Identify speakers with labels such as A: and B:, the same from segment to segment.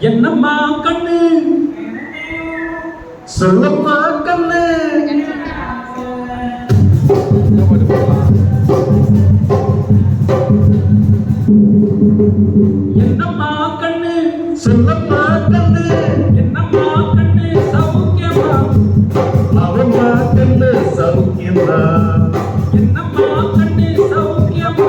A: என்னம்மா கண்ணு?
B: சொல்லம்மா கண்ணு.
A: என்னம்மா கண்ணு?
B: சொல்லம்மா கண்ணு.
A: என்னம்மா கண்ணு? சௌக்கியமா?
B: அவம்மா கண்ணு சௌக்கியம்தா
A: என்னம்மா கண்ணு? சௌக்கியமா?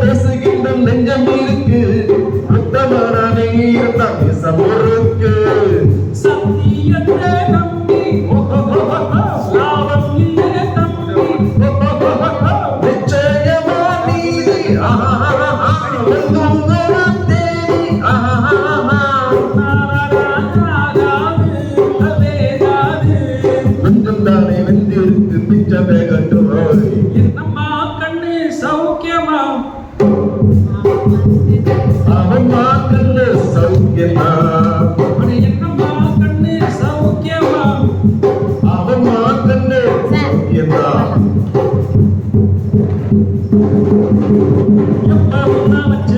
B: பேசுகின்ற நெஞ்சம் இருக்கு. உத்தமரானே இருந்தா பேசம் இருக்கு.
A: சத்தியத்தை நம்பி. லாபம் இல்லை தம்பி
B: நிச்சயமா நீதி ஆஹா கொஞ்சம் தானே வெந்திருக்கு. மிச்சமே கட்டு
A: சௌக்கியமா? அட என்னம்மா கண்ணு சௌக்கியமா?
B: அவன் மாக்கல்ல சௌக்கியமா
A: எப்பவும் நான் வச்ச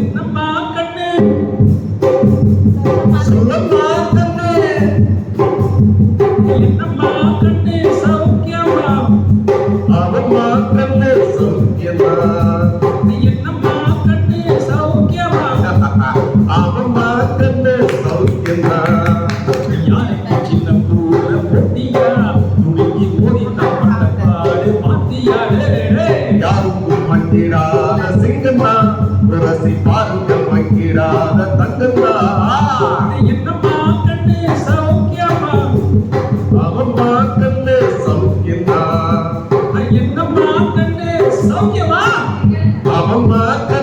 A: என்னம்மா கண்ணு
B: சொல்லமா கண்ணே
A: என்னம்மா கண்ணு சௌக்கியமா
B: அவன் மாக்கண்ணே சௌக்கியமா
A: என்னம்மா கண்ணு சௌக்கியமா
B: அவன் மாக்கண்ணே சௌக்கியமா
A: யாருக்கு சின்ன பூர பொட்டியா துணிக்கு மோதி தப்பட்ட பாடு மாத்தியாடே
B: துளசி பாருங்க மங்கிடாத தங்கந்தா
A: என்னம்மா கண்ணு சௌக்கியமா?
B: அவன் மாக்கண்ணே சௌக்கியந்தா.
A: என்னம்மா கண்ணு சௌக்கியமா?
B: ஃபேண்டாஸ்டிக்